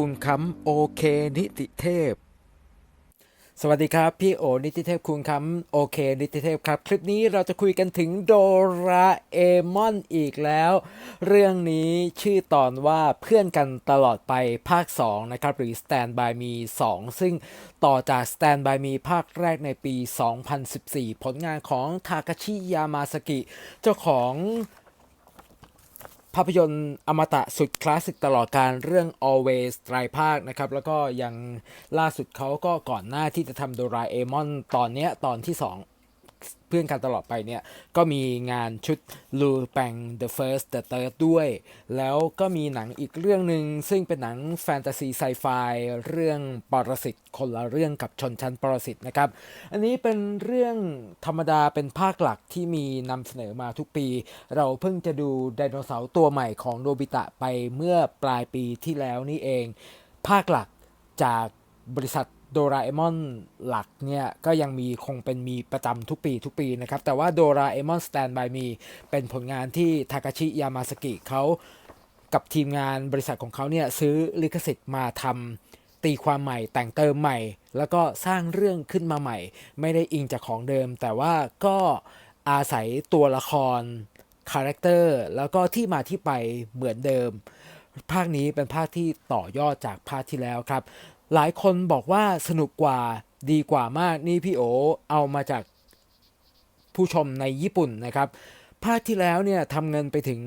คุณคำโอเคนิติเทพ สวัสดีครับ พี่โอนิติเทพคุณคำโอเคนิติเทพครับ คลิปนี้เราจะคุยกันถึงโดราเอมอนอีกแล้ว เรื่องนี้ชื่อตอนว่าเพื่อนกันตลอดไปภาค 2 นะครับ หรือ Stand by Me 2 ซึ่งต่อจาก Stand by Me ภาคแรกในปี 2014 ผลงานของทาคาชิยามาสกิ เจ้าของ ภาพยนตร์อมตะสุดคลาสสิกตลอดการเรื่อง Always ไตรภาคนะครับ แล้วก็ยังล่าสุดเขาก็ก่อนหน้าที่จะทำโดราเอมอนตอนเนี้ยตอนที่ 2 พื่อนกันตลอดไปเนี่ย ก็มีงานชุด Lu Bang the First the Third ด้วย แล้วก็มีหนังอีกเรื่องหนึ่งซึ่งเป็นหนังแฟนตาซีไซไฟเรื่องปรสิตคนละเรื่องกับชนชั้นปรสิตนะครับ อันนี้เป็นเรื่องธรรมดาเป็นภาคหลักที่มีนำเสนอมาทุกปี เราเพิ่งจะดูไดโนเสาร์ตัวใหม่ของโนบิตะไปเมื่อปลายปีที่แล้วนี่เอง ภาคหลักจากบริษัท โดราเอมอนหลักเนี่ยก็ยังมีคงเป็นมีประจำทุกปีทุกปีนะครับ แต่ว่าโดราเอมอนสแตนบายมีเป็นผลงานที่ทากาชิยามาสกิเขากับทีมงานบริษัทของเขาเนี่ยซื้อลิขสิทธิ์มาทำตีความใหม่แต่งเติมใหม่ แล้วก็สร้างเรื่องขึ้นมาใหม่ ไม่ได้อิงจากของเดิม แต่ว่าก็อาศัยตัวละครคาแรคเตอร์แล้วก็ที่มาที่ไปเหมือนเดิม ภาคนี้เป็นภาคที่ต่อยอดจากภาคที่แล้วครับ หลายคนบอกว่าสนุกกว่าดีกว่ามากนี่พี่โอเอามาจากผู้ชมในญี่ปุ่นนะครับ ภาคที่แล้วเนี่ยทำเงินไปถึง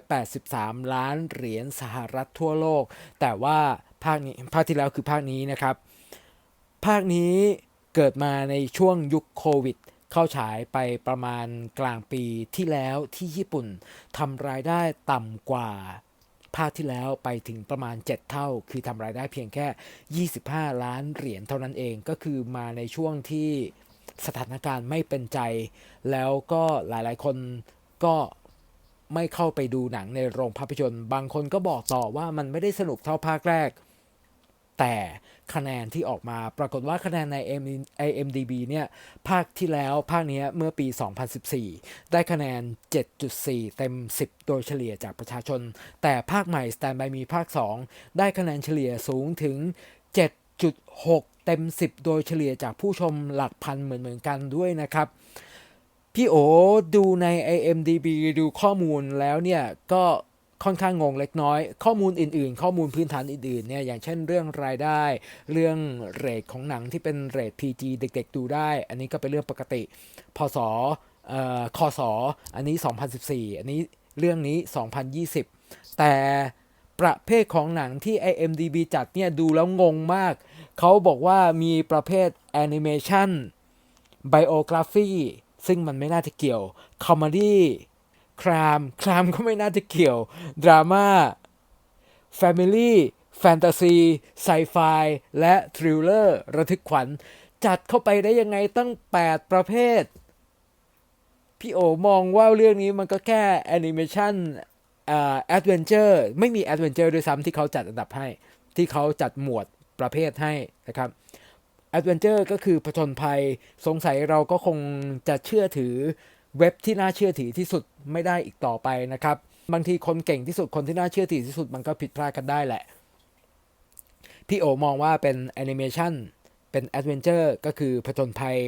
183 ล้านเหรียญสหรัฐทั่วโลก แต่ว่าภาคนี้ภาคที่แล้วคือภาคนี้นะครับ ภาคนี้เกิดมาในช่วงยุคโควิด เข้าฉายไปประมาณกลางปีที่แล้วที่ญี่ปุ่นทำรายได้ต่ำกว่า ภาคที่แล้วไปถึงประมาณ 7 เท่า คือทำรายได้เพียงแค่ 25 ล้านเหรียญเท่านั้นเองก็คือมาในช่วงที่สถานการณ์ไม่เป็นใจ แล้วก็หลายๆ คนก็ไม่เข้าไปดูหนังในโรงภาพยนตร์ บางคนก็บอกต่อว่ามันไม่ได้สนุกเท่าภาคแรก แต่คะแนนที่ออกมาปรากฏว่าคะแนนใน IMDB เนี่ยภาคที่แล้วภาคเนี้ยเมื่อปี 2014 ได้คะแนน 7.4 เต็ม 10 โดยเฉลี่ยจากประชาชน แต่ภาคใหม่ Stand by Me ภาค 2 ได้คะแนนเฉลี่ยสูงถึง 7.6 เต็ม 10 โดยเฉลี่ยจากผู้ชมหลักพันเหมือนเหมือนๆกันด้วยนะครับ พี่โอดูใน IMDB ดูข้อมูลแล้วเนี่ยก็ ค่อนข้างงงเล็กน้อย ข้อมูลอื่นๆ ข้อมูลพื้นฐานอื่นๆเนี่ยอย่างเช่นเรื่องรายได้ เรื่องเรทของหนังที่เป็นเรท PG เด็กๆ ดูได้ อันนี้ก็เป็นเรื่องปกติ พศเออคศอันนี้ 2014 อันนี้เรื่องนี้ 2020 แต่ประเภทของหนังที่ IMDB จัดเนี่ยดูแล้วงงมาก เขาบอกว่ามีประเภทแอนิเมชันไบโอกราฟีซึ่งมันไม่น่าจะเกี่ยวคอมเมดี้ ครามครามก็ไม่น่าจะเกี่ยว ดราม่าแฟมิลี่แฟนตาซีไซไฟและทริลเลอร์ระทึกขวัญ จัดเข้าไปได้ยังไงตั้ง 8 ประเภท พี่โอมองว่าเรื่องนี้มันก็แค่แอนิเมชันอ่าแอดเวนเจอร์ไม่มีแอดเวนเจอร์ด้วยซ้ำที่เขาจัดอันดับให้ ที่เขาจัดหมวดประเภทให้นะครับแอดเวนเจอร์ก็คือผจญภัย สงสัยเราก็คงจะเชื่อถือ เว็บที่น่าเชื่อถือที่สุดไม่ได้อีกต่อไปนะครับ บางทีคนเก่งที่สุดคนที่น่าเชื่อถือที่สุดมันก็ผิดพลาดกันได้แหละ พี่โอมองว่าเป็นแอนิเมชันเป็นแอดเวนเจอร์ก็คือผจญภัย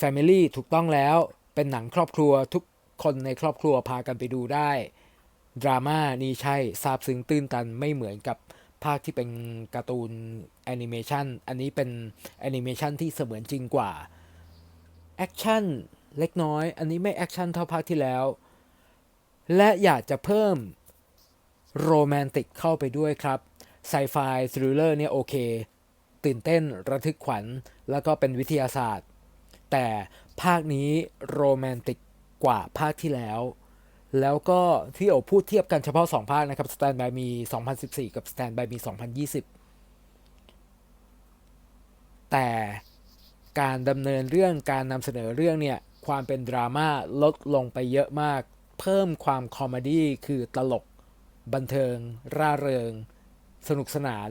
Family ถูกต้องแล้ว เป็นหนังครอบครัวทุกคนในครอบครัวพากันไปดูได้ ดราม่านี่ใช่ซาบซึ้งตื้นตันไม่เหมือนกับภาคที่เป็นการ์ตูนแอนิเมชันอันนี้เป็นแอนิเมชันที่เสมือนจริงกว่าแอคชั่น เล็กน้อย อันนี้ไม่แอคชั่นเท่าภาคที่แล้ว และอยากจะเพิ่มโรแมนติกเข้าไปด้วยครับไซไฟทริลเลอร์เนี่ยโอเค ตื่นเต้นระทึกขวัญ แล้วก็เป็นวิทยาศาสตร์ แต่ภาคนี้โรแมนติกกว่าภาคที่แล้ว แล้วก็ที่โอพูดเทียบกันเฉพาะ 2 ภาคนะครับ Stand by Me 2014 กับ Stand by Me 2020 แต่การดำเนินเรื่องการนำเสนอเรื่องเนี่ย ความเป็นดราม่าลดลงไปเยอะมาก เพิ่มความคอมเมดี้คือตลก บันเทิง ร่าเริง สนุกสนาน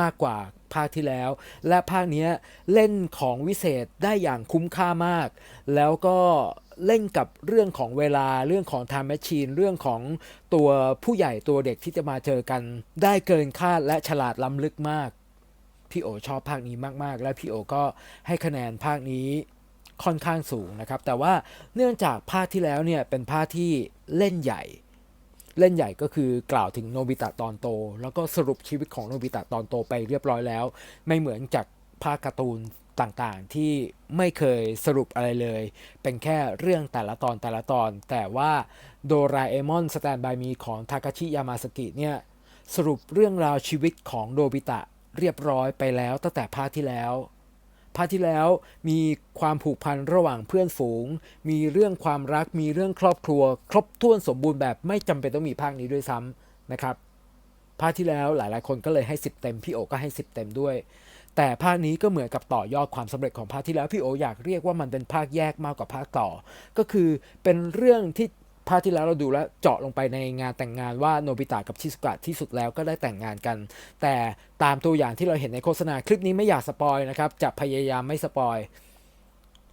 มากกว่าภาคที่แล้ว และภาคนี้เล่นของวิเศษได้อย่างคุ้มค่ามาก แล้วก็เล่นกับเรื่องของเวลาเรื่องของ time machine เรื่องของตัวผู้ใหญ่ตัวเด็กที่จะมาเจอกัน ได้เกินคาดและฉลาดล้ำลึกมาก พี่โอชอบภาคนี้มาก ๆ และพี่โอก็ให้คะแนนภาคนี้ ค่อนข้างสูงนะครับ แต่ว่าเนื่องจากภาคที่แล้วเนี่ยเป็นภาคที่เล่นใหญ่ เล่นใหญ่ก็คือกล่าวถึงโนบิตะตอนโต แล้วก็สรุปชีวิตของโนบิตะตอนโตไปเรียบร้อยแล้ว ไม่เหมือนจากภาคการ์ตูนต่างๆ ที่ไม่เคยสรุปอะไรเลย เป็นแค่เรื่องแต่ละตอนแต่ละตอน แต่ว่าโดราเอมอนสแตนบายมีของทาคาชิยามาสกิเนี่ยสรุปเรื่องราวชีวิตของโนบิตะเรียบร้อยไปแล้วตั้งแต่ภาคที่แล้ว ภาคที่แล้วมีความผูกพันระหว่างเพื่อนฝูง มีเรื่องความรัก มีเรื่องครอบครัว ครบถ้วนสมบูรณ์แบบไม่จำเป็นต้องมีภาคนี้ด้วยซ้ำนะครับภาคที่แล้วหลายๆ คนก็เลยให้ 10 เต็มพี่โอก็ให้ 10 เต็มด้วย แต่ภาคนี้ก็เหมือนกับต่อยอดความสำเร็จของภาคที่แล้วพี่โออยากเรียกว่ามันเป็นภาคแยกมากกว่าภาคต่อ ก็คือเป็นเรื่องที่ ภาคที่แล้วเราดูแล้วเจาะลงไปในงานแต่งงานว่าโนบิตะกับชิสุกะที่สุดแล้วก็ได้แต่งงานกัน แต่ตามตัวอย่างที่เราเห็นในโฆษณาคลิปนี้ไม่อยากสปอยนะครับ จะพยายามไม่สปอย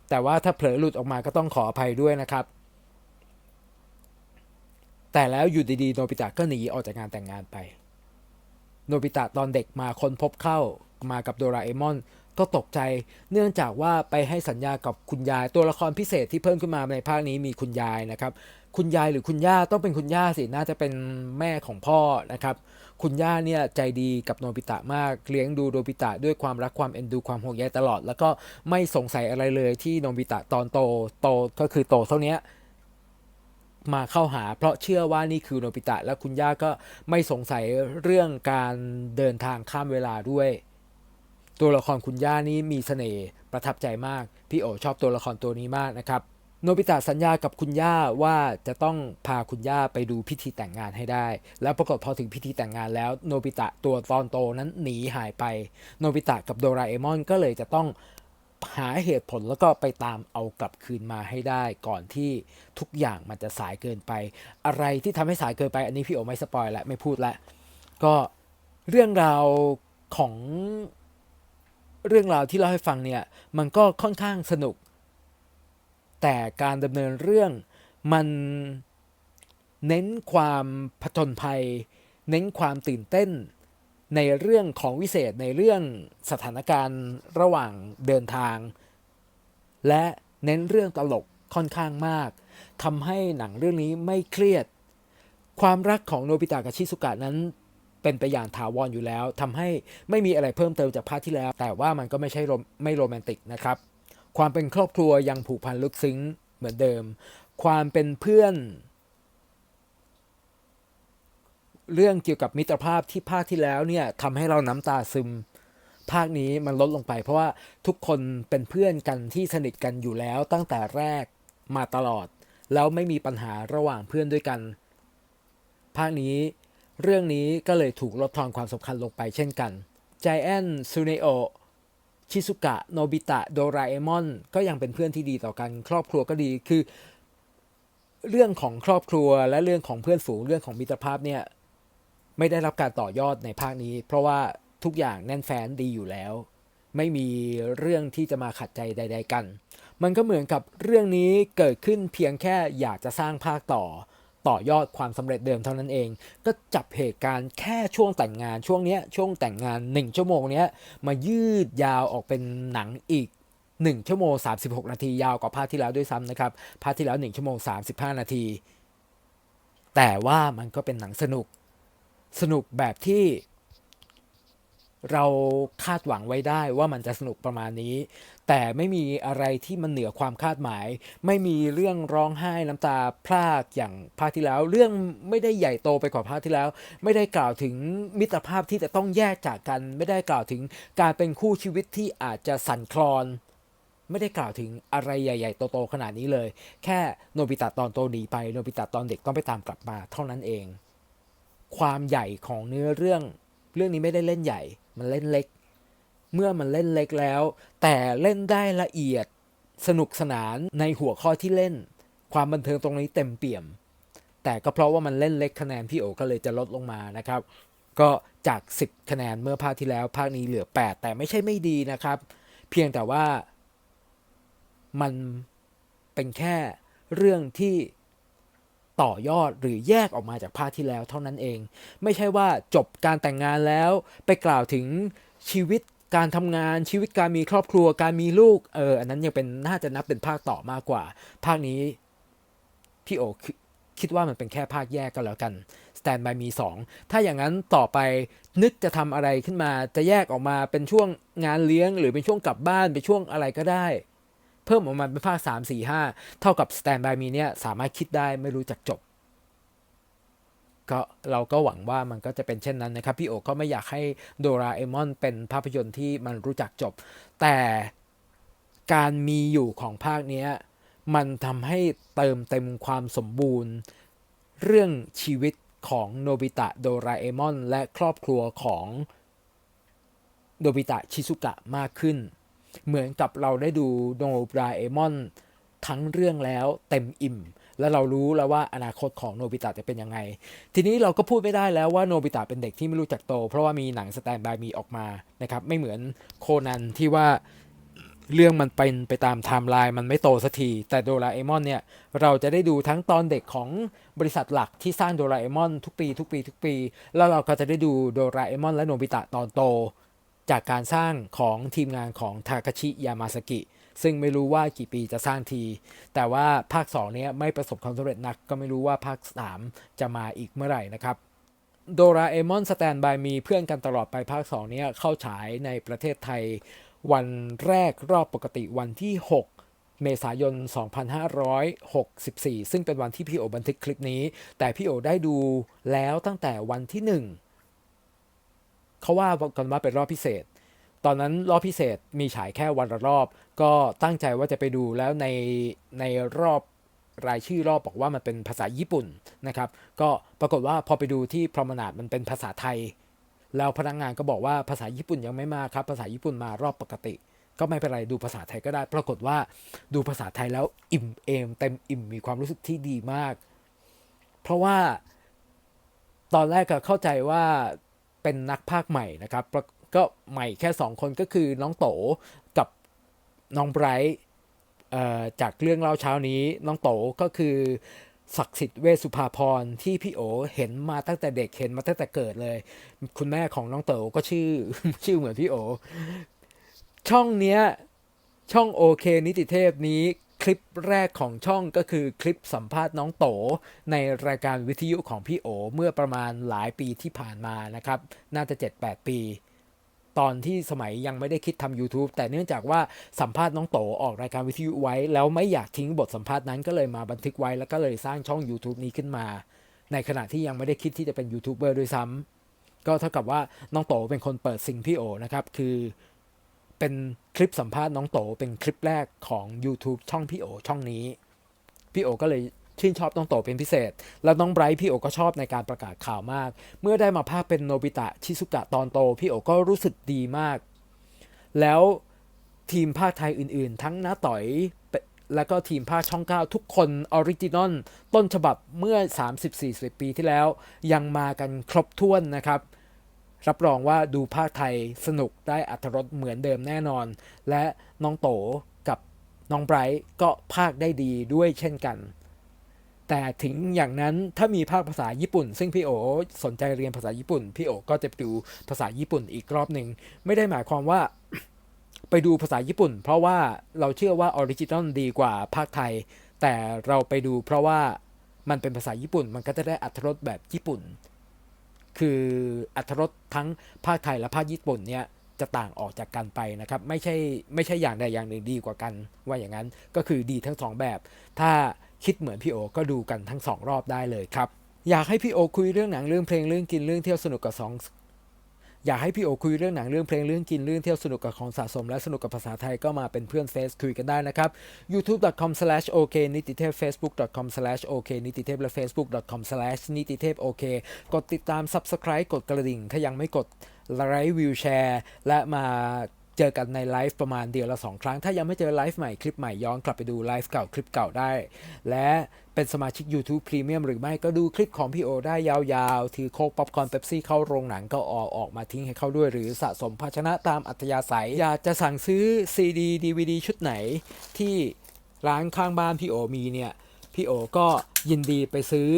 แต่ว่าถ้าเผลอหลุดออกมาก็ต้องขออภัยด้วยนะครับ แต่แล้วอยู่ดีๆโนบิตะก็หนีออกจากงานแต่งงานไป โนบิตะตอนเด็กมาค้นพบเข้ามากับโดราเอมอน ก็ตกใจ เนื่องจากว่าไปให้สัญญากับคุณยาย ตัวละครพิเศษที่เพิ่มขึ้นมาในภาคนี้มีคุณยายนะครับ คุณยายหรือคุณย่าต้องเป็นคุณย่าสิ น่าจะเป็นแม่ของพ่อนะครับ คุณย่าเนี่ยใจดีกับโนบิตะมาก เลี้ยงดูโนบิตะด้วยความรักความเอ็นดูความห่วงใยตลอด แล้วก็ไม่สงสัยอะไรเลยที่โนบิตะตอนโต โตก็คือโตเท่านี้มาเข้าหาเพราะเชื่อว่านี่คือโนบิตะ และคุณย่าก็ไม่สงสัยเรื่องการเดินทางข้ามเวลาด้วย ตัวละครคุณย่านี้มีเสน่ห์ประทับใจมาก พี่โอชอบตัวละครตัวนี้มากนะครับ โนบิตะสัญญากับคุณย่าว่าจะต้องพาคุณย่าไปดูพิธีแต่งงานให้ได้ แล้วปรากฏพอถึงพิธีแต่งงานแล้วโนบิตะตัวตอนโตนั้นหนีหายไป โนบิตะกับโดราเอมอนก็เลยจะต้องหาเหตุผลแล้วก็ไปตามเอากลับคืนมาให้ได้ ก่อนที่ทุกอย่างมันจะสายเกินไป อะไรที่ทำให้สายเกินไป อันนี้พี่โอไม่สปอยและไม่พูดละก็เรื่องราวของ เรื่องราวที่เล่าให้ฟังเนี่ยมันก็ค่อนข้างสนุก แต่การดำเนินเรื่องมันเน้นความผจญภัย เน้นความตื่นเต้น ในเรื่องของวิเศษในเรื่องสถานการณ์ระหว่างเดินทาง และเน้นเรื่องตลกค่อนข้างมากทำให้หนังเรื่องนี้ไม่เครียด ความรักของโนบิตะกับชิสุกะนั้น เป็นไปอย่างถาวรอยู่แล้วทำให้ไม่มีอะไรเพิ่มเติมจากภาคที่แล้ว แต่ว่ามันก็ไม่ใช่ไม่โรแมนติกนะครับ ความเป็นครอบครัวยังผูกพันลึกซึ้งเหมือนเดิม ความเป็นเพื่อน เรื่องเกี่ยวกับมิตรภาพที่ภาคที่แล้วเนี่ยทำให้เราน้ำตาซึมภาคนี้มันลดลงไป เพราะว่าทุกคนเป็นเพื่อนกันที่สนิทกันอยู่แล้วตั้งแต่แรกมาตลอด แล้วไม่มีปัญหาระหว่างเพื่อนด้วยกัน ภาคนี้ เรื่องนี้ก็เลยถูกลดทอนความสำคัญลงไปเช่นกันใจแอนซูเนโอชิซุกะ โนบิตะ โดราเอมอน ก็ยังเป็นเพื่อนที่ดีต่อกัน ครอบครัวก็ดี คือ เรื่องของครอบครัวและเรื่องของเพื่อนฝูง เรื่องของมิตรภาพเนี่ย ไม่ได้รับการต่อยอดในภาคนี้ เพราะว่าทุกอย่างแน่นแฟ้นดีอยู่แล้ว ไม่มีเรื่องที่จะมาขัดใจใด ๆ กัน มันก็เหมือนกับเรื่องนี้เกิดขึ้นเพียงแค่อยากจะสร้างภาคต่อ ต่อยอดความสำเร็จเดิมเท่านั้นเอง ก็จับเหตุการณ์แค่ช่วงแต่งงานช่วงเนี้ยช่วงแต่งงาน 1 ชั่วโมงเนี้ยมายืดยาวออกเป็นหนังอีก1ชั่วโมง 36 นาทียาวกว่าภาคที่แล้วด้วยซ้ำนะครับภาคที่แล้ว 1 ชั่วโมง 35 นาที แต่ว่ามันก็เป็นหนังสนุก สนุกแบบที่ เราคาดหวังไว้ได้ว่ามันจะสนุกประมาณนี้ แต่ไม่มีอะไรที่มันเหนือความคาดหมาย ไม่มีเรื่องร้องไห้น้ำตาพรากอย่างภาคที่แล้ว เรื่องไม่ได้ใหญ่โตไปกว่าภาคที่แล้ว ไม่ได้กล่าวถึงมิตรภาพที่จะต้องแยกจากกัน ไม่ได้กล่าวถึงการเป็นคู่ชีวิตที่อาจจะสั่นคลอน ไม่ได้กล่าวถึงอะไรใหญ่ๆโตๆขนาดนี้เลย แค่โนบิตะตอนโตหนีไปโนบิตะตอนเด็กต้องไปตามกลับมา เท่านั้นเอง ความใหญ่ของเนื้อเรื่อง เรื่องนี้ไม่ได้เล่นใหญ่ มันเล่นเล็ก เมื่อมันเล่นเล็กแล้ว แต่เล่นได้ละเอียดสนุกสนานในหัวข้อที่เล่น ความบันเทิงตรงนี้เต็มเปี่ยม แต่ก็เพราะว่ามันเล่นเล็กคะแนนพี่โอก็เลยจะลดลงมานะครับ ก็จาก 10 คะแนนเมื่อภาคที่แล้ว ภาคนี้เหลือ 8 แต่ไม่ใช่ไม่ดีนะครับ เพียงแต่ว่ามันเป็นแค่เรื่องที่ ต่อยอดหรือแยกออกมาจากภาคที่แล้วเท่านั้นเอง ไม่ใช่ว่าจบการแต่งงานแล้ว ไปกล่าวถึงชีวิตการทำงานชีวิตการมีครอบครัวการมีลูกเอออันนั้นยังเป็นน่าจะนับเป็นภาคต่อมากกว่า ภาคนี้พี่โอคิคิดว่ามันเป็นแค่ภาคแยกก็แล้วกัน Stand by Me 2 ถ้าอย่างนั้นต่อไปนึกจะทำอะไรขึ้นมาจะแยกออกมาเป็นช่วงงานเลี้ยง หรือเป็นช่วงกลับบ้านเป็นช่วงอะไรก็ได้ เพิ่มออกมาเป็นภาค3 4 5เท่ากับ Stand by Me เนี่ยสามารถคิดได้ไม่รู้จักจบ ก็เราก็หวังว่ามันก็จะเป็นเช่นนั้นนะครับ พี่โอก็ไม่อยากให้โดราเอมอนเป็นภาพยนตร์ที่มันรู้จักจบ แต่การมีอยู่ของภาคเนี้ยมันทำให้เติมเต็มความสมบูรณ์ เรื่องชีวิตของโนบิตะโดราเอมอน และครอบครัวของโนบิตะชิซุกะมากขึ้น เหมือนกับเราได้ดูโนบราเอมอนทั้งเรื่องแล้วเต็มอิ่ม และเรารู้แล้วว่าอนาคตของโนบิตะจะเป็นยังไง ทีนี้เราก็พูดไม่ได้แล้วว่าโนบิตะเป็นเด็กที่ไม่รู้จักโต เพราะว่ามีหนังสแตนบายมีออกมานะครับ ไม่เหมือนโคนันที่ว่าเรื่องมันเป็นไปตามไทม์ไลน์มันไม่โตสักที แต่โดราเอมอนเนี่ย เราจะได้ดูทั้งตอนเด็กของบริษัทหลักที่สร้างโดราเอมอนทุกปี ทุกปี ทุกปี แล้วเราก็จะได้ดูโดราเอมอนและโนบิตะตอนโต จากการสร้างของทีมงานของทาคาชิยามาสกิ ซึ่งไม่รู้ว่ากี่ปีจะสร้างที แต่ว่าภาค 2 เนี้ยไม่ประสบความสำเร็จนัก ก็ไม่รู้ว่าภาค 3 จะมาอีกเมื่อไหร่นะครับโดราเอมอนสแตนบายมีเพื่อนกันตลอดไปภาค 2 เนี้ยเข้าฉายในประเทศไทย วันแรกรอบปกติวันที่ 6เมษายน 2564 ซึ่งเป็นวันที่พี่โอบันทึกคลิปนี้ แต่พี่โอได้ดูแล้วตั้งแต่วันที่1 เขาว่ากันว่าเป็นรอบพิเศษ ตอนนั้นรอบพิเศษมีฉายแค่วันละรอบ ก็ตั้งใจว่าจะไปดูแล้วในในรอบรายชื่อรอบบอกว่ามันเป็นภาษาญี่ปุ่นนะครับ ก็ปรากฏว่าพอไปดูที่พรมนาดมันเป็นภาษาไทย แล้วพนักงานก็บอกว่าภาษาญี่ปุ่นยังไม่มาครับ ภาษาญี่ปุ่นมารอบปกติ ก็ไม่เป็นไรดูภาษาไทยก็ได้ ปรากฏว่าดูภาษาไทยแล้วอิ่มเอมเต็มอิ่มมีความรู้สึกที่ดีมาก เพราะว่าตอนแรกก็เข้าใจว่า เป็นนักภาคใหม่นะครับก็ใหม่แค่ 2 คนก็คือน้องโตกับน้องไบรท์จากเรื่องเล่าเช้านี้น้องโตก็คือศักดิ์สิทธิ์เวสุภาพรที่พี่โอเห็นมาตั้งแต่เด็กเห็นมาตั้งแต่เกิดเลย คุณแม่ของน้องโตก็ชื่อชื่อเหมือนพี่โอ ช่องเนี้ยช่องโอเคนิติเทพนี้ คลิปแรกของช่องก็คือคลิปสัมภาษณ์น้องโต ในรายการวิทยุของพี่โอ เมื่อประมาณหลายปีที่ผ่านมานะครับ น่าจะ 7-8 ปี ตอนที่สมัยยังไม่ได้คิดทำ YouTube แต่เนื่องจากว่าสัมภาษณ์น้องโตออกรายการวิทยุไว้ แล้วไม่อยากทิ้งบทสัมภาษณ์นั้นก็เลยมาบันทึกไว้แล้วก็เลยสร้างช่อง YouTube นี้ขึ้นมา ในขณะที่ยังไม่ได้คิดที่จะเป็นยูทูบเบอร์ด้วยซ้ำก็เท่ากับว่าน้องโตเป็นคนเปิดซิงพี่โอนะครับคือ เป็นคลิปสัมภาษณ์น้องโตเป็นคลิปแรกของ YouTube ช่องพี่โอช่องนี้ พี่โอก็เลยชื่นชอบน้องโตเป็นพิเศษ แล้วน้องไบรท์พี่โอก็ชอบในการประกาศข่าวมาก เมื่อได้มาภาคเป็นโนบิตะชิซุกะตอนโตพี่โอก็รู้สึกดีมาก แล้วทีมภาคไทยอื่นๆ ทั้งน้าต่อยแล้วก็ทีมภาคช่อง 9 ทุกคนออริจินอลต้นฉบับเมื่อ 30-40 ปีที่แล้ว ยังมากันครบถ้วนนะครับ รับรองว่าดูภาคไทยสนุกได้อัธรสเหมือนเดิมแน่นอน และน้องโตกับน้องไบรท์ก็ภาคได้ดีด้วยเช่นกัน แต่ถึงอย่างนั้นถ้ามีภาคภาษาญี่ปุ่น ซึ่งพี่โอสนใจเรียนภาษาญี่ปุ่น พี่โอก็จะไปดูภาษาญี่ปุ่นอีกรอบหนึ่งไม่ได้หมายความว่าไปดูภาษาญี่ปุ่น เพราะว่าเราเชื่อว่าออริจินอลดีกว่าภาคไทย แต่เราไปดูเพราะว่ามันเป็นภาษาญี่ปุ่นมันก็จะได้อัธรสแบบญี่ปุ่น คืออัตรสทั้งภาคไทยและภาคญี่ปุ่นเนี่ยจะต่างออกจากกันไปนะครับ ไม่ใช่ไม่ใช่อย่างใดอย่างหนึ่งดีกว่ากันว่าอย่างนั้นก็คือดีทั้งสองแบบ ถ้าคิดเหมือนพี่โอก็ดูกันทั้งสองรอบได้เลยครับ อยากให้พี่โอคุยเรื่องหนังเรื่องเพลงเรื่องกินเรื่องเที่ยวสนุกกับสอง อยากให้พี่โอคุยเรื่องหนังเรื่องเพลงเรื่องกินเรื่องเที่ยวสนุกกับของสะสม และสนุกกับภาษาไทยก็มาเป็นเพื่อนเฟซคุยกันได้นะครับ youtube.com/ok นิติเทพ facebook.com/ok นิติเทพและ facebook.com/ นิติเทพโอเคกดติดตาม subscribe กดกระดิ่งถ้ายังไม่กดไลค์วิวแชร์และมา เจอกันในไลฟ์ประมาณเดือนละ2ครั้ง ถ้ายังไม่เจอไลฟ์ใหม่คลิปใหม่ย้อนกลับไปดูไลฟ์เก่าคลิปเก่าได้ และเป็นสมาชิก YouTube Premium หรือไม่ก็ดูคลิปของพี่โอได้ยาวๆ ถือโคกป๊อปคอนเป๊ปซี่เข้าโรงหนังก็ออกออกมาทิ้งให้เขาด้วย หรือสะสมภาชนะตามอัธยาศัย อยากจะสั่งซื้อ CD DVD ชุดไหน ที่ร้านข้างบ้านพี่โอมีเนี่ยพี่โอก็ยินดีไปซื้อ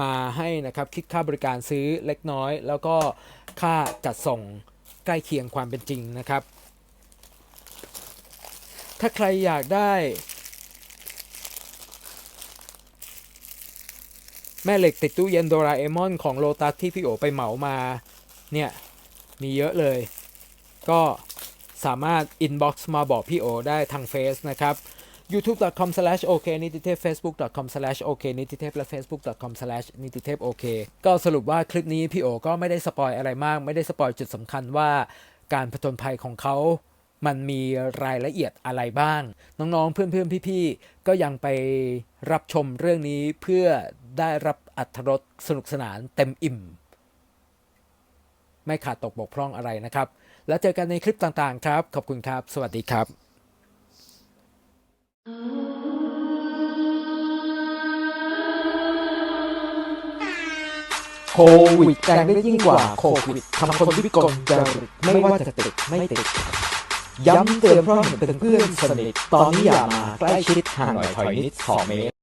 มาให้นะครับคิดค่าบริการซื้อเล็กน้อย แล้วก็ค่าจัดส่งใกล้เคียงความเป็นจริงนะครับ ถ้าใครอยากได้ แม่เหล็กติดตู้เย็นโดราเอมอนของโลตัสที่พี่โอไปเหมามา เนี่ย มีเยอะเลย ก็สามารถ inbox มาบอกพี่โอได้ทางเฟซนะครับ youtube.com slash ok นิติเทพ facebook.com slash ok นิติเทพและ facebook.com slash นิติเทพ ok ก็สรุปว่าคลิปนี้พี่โอก็ไม่ได้สปอยอะไรมาก ไม่ได้สปอยจุดสำคัญว่าการผจญภัยของเขา มันมีรายละเอียดอะไรบ้าง น้องๆ เพื่อนๆ พี่ๆ ก็ยังไปรับชมเรื่องนี้เพื่อได้รับอัธรสสนุกสนานเต็มอิ่ม ไม่ขาดตกบกพร่องอะไรนะครับ แล้วเจอกันในคลิปต่างๆ ครับ ขอบคุณครับ สวัสดีครับ โควิดแรงได้ยิ่งกว่าโควิดทำคนวิกลจริตไม่ว่าจะติดไม่ติด ย้ำเตือนเพราะเห็นเป็นเพื่อนสนิท ตอนนี้อย่ามาใกล้ชิดห่างหน่อยถอยนิดสองเมตร